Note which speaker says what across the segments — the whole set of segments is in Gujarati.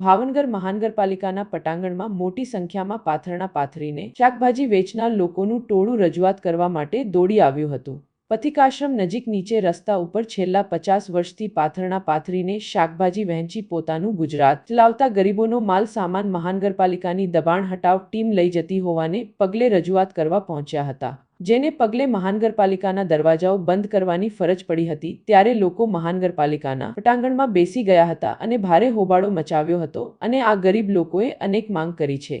Speaker 1: ભાવનગર મહાનગરપાલિકાના પટાંગણમાં મોટી સંખ્યામાં પાથરણા પાથરીને શાકભાજી વેચનાર લોકોનું ટોળું રજૂઆત કરવા માટે દોડી આવ્યું હતું. પથિકાશ્રમ નજીક નીચે રસ્તા ઉપર છેલ્લા પચાસ વર્ષથી પાથરણા પાથરીને શાકભાજી વહેંચી પોતાનું ગુજરાત ચલાવતા ગરીબોનો માલ સામાન મહાનગરપાલિકાની દબાણ હટાવ ટીમ લઈ જતી હોવાને પગલે રજૂઆત કરવા પહોંચ્યા હતા. જેને પગલે મહાનગરપાલિકાના દરવાજાઓ બંધ કરવાની ફરજ પડી હતી, ત્યારે લોકો મહાનગરપાલિકાના પટાંગણમાં બેસી ગયા હતા અને ભારે હોબાળો મચાવ્યો હતો અને આ ગરીબ લોકોએ અનેક માંગ કરી છે.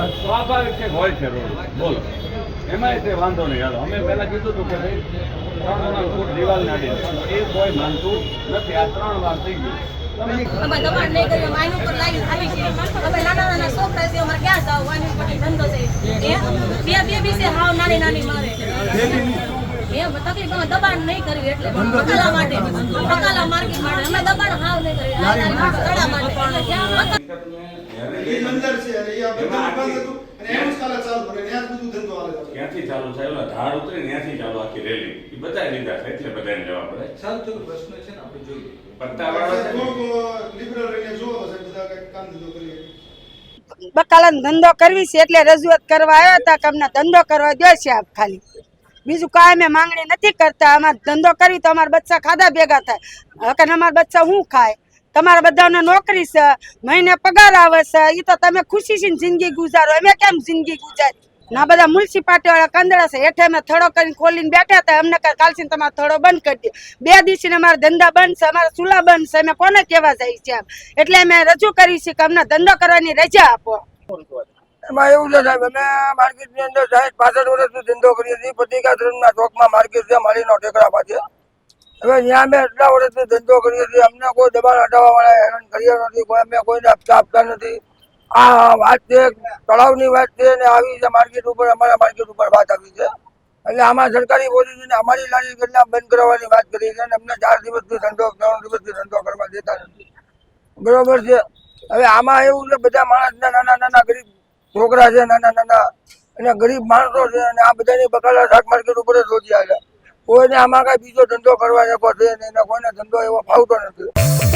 Speaker 2: સ્વાભાવિક છે હોય છે રોડ. બોલો. એમાં તે વાંધો નહીં. હાલો અમે પહેલાં કીધું હતું કે ભાઈ ત્રણ ત્રણ ફૂટ દિવાલ નાડી. દે. એ કોઈ માનતું નથી. આ ત્રણ વાર થઈ ગયું. તમે
Speaker 3: દબાણ નહીં કર્યું વાઈન ઉપર લાઈન ખાલી નાના નાના છોકરા છે અમારે ક્યાં જાવ? વાઈન ઉપર ધંધો છે. એ બે બે બી છે નાની નાની મારે. એ તકલીફ દબાણ નહીં કર્યું એટલે માટે. બકાલા માર્કેટ માટે. અમે દબાણ હાવ નહીં કર્યું આ નાની મોટી તળા માટે. એટલે જ્યાં
Speaker 4: એ મંદિર છે અને જ કાલે ચાલુ કરે ત્યાં બધું ધંધો હાલે
Speaker 2: ક્યાંથી ચાલુ થાય ઓલા ધાડ ઉતરે ત્યાંથી ચાલુ આખી રેલી એ બધા લીધા છે એટલે બધાને જવા પડે છે ને,
Speaker 4: થોડુંક લિબરલ રહીને તો સાહેબ બધા કંઈક કામ ધંધો કરીએ.
Speaker 5: બકાલાનો ધંધો કરવી છે એટલે રજૂઆત કરવા આવ્યા હતા કે અમને ધંધો કરવા દે છે આપ ખાલી. બીજું કાંઈ અમે માંગણી નથી કરતા અમારે ધંધો કરવી તો અમારા બચ્ચા ખાધા ભેગા થાય. હવે અમારા બચ્ચા શું ખાય? તમારા બધાને નોકરી છે, મહિને પગાર આવે છે એ તો તમે ખુશીથી જિંદગી ગુજારો. અમે કેમ જિંદગી ગુજારી? ના બધા મ્યુનિસિપાલિટી વાળા કંદડા છે, હેઠે અમે થડો કરીને ખોલીને બેઠા હતા, અમને કાલથી તમારો થડો બંધ કરી દે બે દિવસથી અમારા ધંધા બંધ છે, અમારા ચૂલા બંધ છે, અમે કોને કહેવા જાય છે આમ એટલે અમે રજૂ કરી છે કે અમને ધંધો કરવાની રજા આપો.
Speaker 6: એમાં એવું છે સાહેબ, અમે માર્કેટની અંદર સાહેબ, પાસઠ વર્ષથી ધંધો કરીએ છીએ ધર્મના ચોકમાં માર્કેટ છે, માળીનો ટેકરા પાસે. હવે ત્યાં અમે એટલા વર્ષથી ધંધો કરીએ છીએ, અમને કોઈ દબાણ હટાવવા વાળા હેરાન કર્યા નથી, કોઈ અમે કોઈને આપતા આપતા નથી. આ વાત છે, તળાવની વાત છે ને આવી છે માર્કેટ ઉપર, અમારા માર્કેટ ઉપર વાત આવી છે. એટલે આમાં સરકારી પોલીસને અમારી લારી કેટલા બંધ કરવાની વાત કરી છે અને અમને ચાર દિવસથી ધંધો, ત્રણ દિવસથી ધંધો કરવા દેતા નથી. બરોબર છે? હવે આમાં એવું છે, બધા માણસના નાના નાના ગરીબ છોકરા છે, નાના નાના અને ગરીબ માણસો છે અને આ બધાની બકાલા શાક માર્કેટ ઉપર જ રોજી આવે કોઈને આમાં કઈ બીજો ધંધો કરવા જતો છે કોઈને ધંધો એવો ફાવતો નથી.